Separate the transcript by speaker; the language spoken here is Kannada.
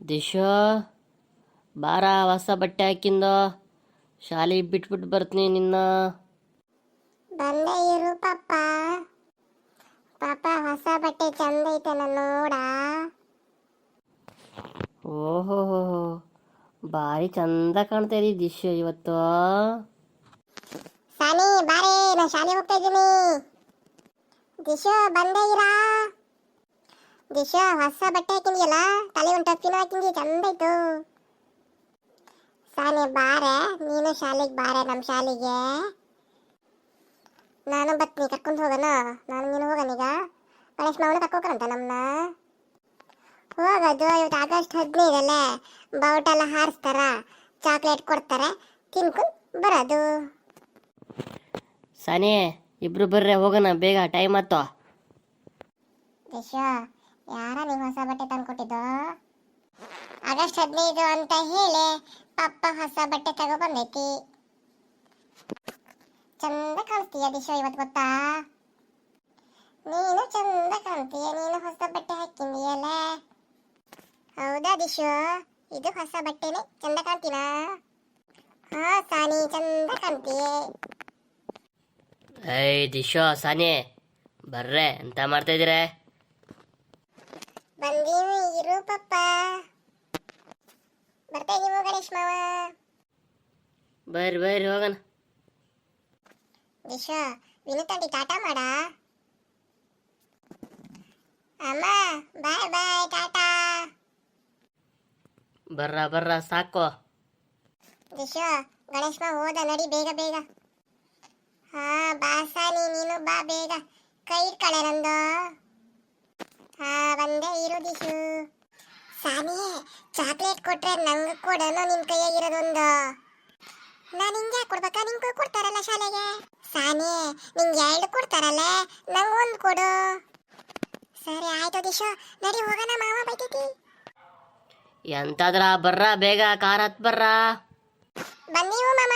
Speaker 1: ದಿಶಾ ಬಾರ ಹೊಸ ಬಟ್ಟೆ ಹಾಕಿಂದ ಶಾಲಿ ಬಿಟ್ಬಿಟ್ಟು ಬರ್ತೀನಿ ನಿನ್ನ.
Speaker 2: ಬಂದೇ ಇರು ಪಾಪ. ಪಾಪ ಹೊಸ ಬಟ್ಟೆ ಚಂದ ಐತಲ್ಲ ನೋಡ.
Speaker 1: ಓಹೋ ಭಾರಿ ಚಂದ ಕಾಣ್ತಾ ಇದೀ ದಿಶಾ ಇವತ್ತು.
Speaker 2: ಸಾನಿ ಬಾರೇ ನಾ ಶಾಲೆ ಹೋಗ್ತಾ ಇದ್ದೀನಿ. ದಿಶೋ ಬಂದೇ ಇರಾ? ದಿಶಾ ಹೊಸ ಬಟ್ಟೆ ಹಾಕಿಂದಿಯಲ್ಲ ತಲೆ ಒಂದು ಟಪ್ಪಿನ ಹಾಕಿಂದಿ ಚಂದ ಇತ್ತು ಸಾನಿ ಬಾರೆ. ನೀನು ಶಾಲೆಗೆ ಬಾರೆ ನಮ್ಮ ಶಾಲೆಗೆ. ನಾನು ಬರ್ತೀನಿ ಕರ್ಕೊಂಡು ಹೋಗೋಣ. ನಾನು ನೀನು ಹೋಗೋಣ ಈಗ. ಗಣೇಶ್ ಮಾವನ ಕರ್ಕೋಕರಂತ ನಮ್ಮನ್ನ ಹೋಗೋದು ಇವತ್ತು ಆಗಸ್ಟ್ ಹದಿನೈದಲ್ಲೇ ಬಾವುಟೆಲ್ಲ ಹಾರಿಸ್ತಾರ? ಚಾಕ್ಲೇಟ್ ಕೊಡ್ತಾರೆ. ತಿನ್ಕೊಂಡು ಬರೋದು.
Speaker 1: ಸಾನಿ ಇಬ್ರು ಬರ್ರೆ ಹೋಗೋಣ ಬೇಗ ಟೈಮ್ ಆಯ್ತು.
Speaker 2: ದಿಶ ಯಾರ ನೀವು ಹೊಸ ಬಟ್ಟೆ ತಂದ್ಕೊಟ್ಟಿದ್ದು? ಆಗಸ್ಟ್ ಹದಿನೈದು ಅಂತ ಹೇಳಿ ಪಪ್ಪ ಹೊಸ ಬಟ್ಟೆ ತಗೋ ಬಂದೈತಿ. ಚಂದ ಕಾಣ್ತೀಯ ದಿಶೋ ಇವತ್ತು ಗೊತ್ತಾ? ನೀನು ಚಂದ ಕಾಣ್ತೀಯ, ನೀನು ಹೊಸ ಬಟ್ಟೆ ಹಾಕಿದೀಯಲ್ಲ ಹೌದಾ ದಿಶು? ಇದು ಹೊಸ ಬಟ್ಟೆನೆ, ಚಂದ ಕಾಣ್ತೀನಾ? ಹಾ ಸಾನಿ, ಚಂದ ಕಾಣ್ತೀಯ.
Speaker 1: ಏಯ್ ದಿಶೋ, ಸಾನಿ, ಬರ್ರೆ, ಎಂತ ಮಾಡ್ತಾ ಇದೀರೆ
Speaker 2: ಬಂದೀವಿ ಇರು ಪಪ್ಪ. ಬರ್ತಾ ಇದೀವಿ ಗಣೇಶ್ ಮಾವ.
Speaker 1: ಬರ್ರಿ ಬರ್ರಿ ಹೋಗೋಣ.
Speaker 2: ವಿನು ವಿನುತಂಟಿ ಟಾಟಾ ಮಾಡ. ಅಮ್ಮ ಬಾಯ್ ಬಾಯ್ ಟಾಟಾ.
Speaker 1: ಬರ್ರ ಬರ್ರ ಸಾಕು.
Speaker 2: ವಿಶ್ವ ಗಣೇಶ್ ಮಾವ ಹೋದ ನಡಿ ಬೇಗ ಬೇಗ. ಹಾ ಬಾ ಸಾನಿ ನೀನು ಬಾ ಬೇಗ. ಕೈ ಕಳೆ ನಂದು. ಬಂದೆ ಇರು ದಿಶು ಸಾನಿ ಚಾಕ್ಲೇಟ್ ಕೊಟ್ರೆ ನಂಗೆ ಕೊಡೋನು ನಿನ್ ಕೈಯಾಗಿರೋದೊಂದು ನಾನು ಹಿಂಗೆ ಕೊಡ್ಬೇಕಾ? ನಿಂಗೆ ಕೊಡ್ತಾರಲ್ಲ ಶಾಲೆಗೆ? ಸಾನಿ ನಿಂಗೆ ಎರಡು ಕೊಡ್ತಾರಲ್ಲ? ನಂಗೊಂದು ಕೊಡು. ಸರಿ ಆಯ್ತು ದಿಶು. ನಡಿ ಹೋಗೋಣ ಮಾವ ಬೈತೈತಿ.
Speaker 1: ಎಂತಾದ್ರ ಬರ್ರ ಬೇಗ ಕಾರ್ ಹತ್ ಬರ್ರ?
Speaker 2: ಬನ್ನಿ ಮಾಮ.